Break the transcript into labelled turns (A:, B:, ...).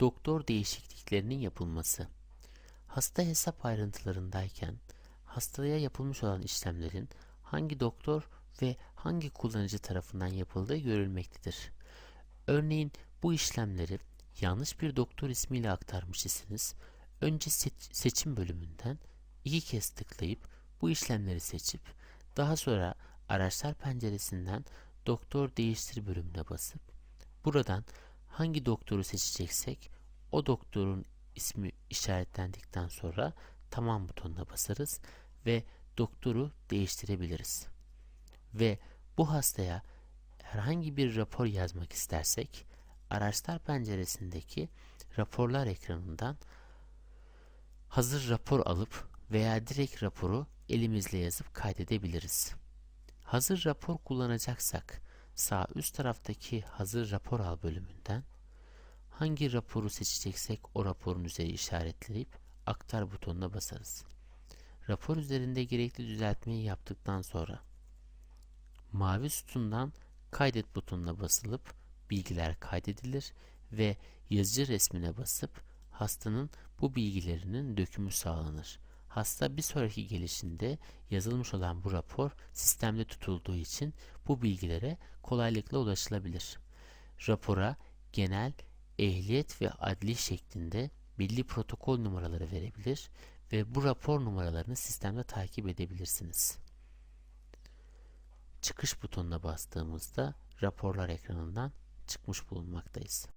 A: doktor değişikliklerinin yapılması. Hasta hesap ayrıntılarındayken hastaya yapılmış olan işlemlerin hangi doktor ve hangi kullanıcı tarafından yapıldığı görülmektedir. Örneğin bu işlemleri yanlış bir doktor ismiyle aktarmış iseniz önce seç- seçim bölümünden iki kez tıklayıp bu işlemleri seçip daha sonra araçlar penceresinden doktor değiştir bölümüne basıp buradan hangi doktoru seçeceksek o doktorun ismi işaretlendikten sonra tamam butonuna basarız ve doktoru değiştirebiliriz. Ve bu hastaya herhangi bir rapor yazmak istersek araçlar penceresindeki raporlar ekranından hazır rapor alıp veya direkt raporu elimizle yazıp kaydedebiliriz. Hazır rapor kullanacaksak sağ üst taraftaki hazır rapor al bölümünden hangi raporu seçeceksek o raporun üzeri işaretleyip aktar butonuna basarız. Rapor üzerinde gerekli düzeltmeyi yaptıktan sonra mavi sütundan kaydet butonuna basılıp bilgiler kaydedilir ve yazıcı resmine basıp hastanın bu bilgilerinin dökümü sağlanır. Hasta bir sonraki gelişinde yazılmış olan bu rapor sistemde tutulduğu için bu bilgilere kolaylıkla ulaşılabilir. Rapora genel, ehliyet ve adli şeklinde belli protokol numaraları verebilir ve bu rapor numaralarını sistemde takip edebilirsiniz. Çıkış butonuna bastığımızda raporlar ekranından çıkmış bulunmaktayız.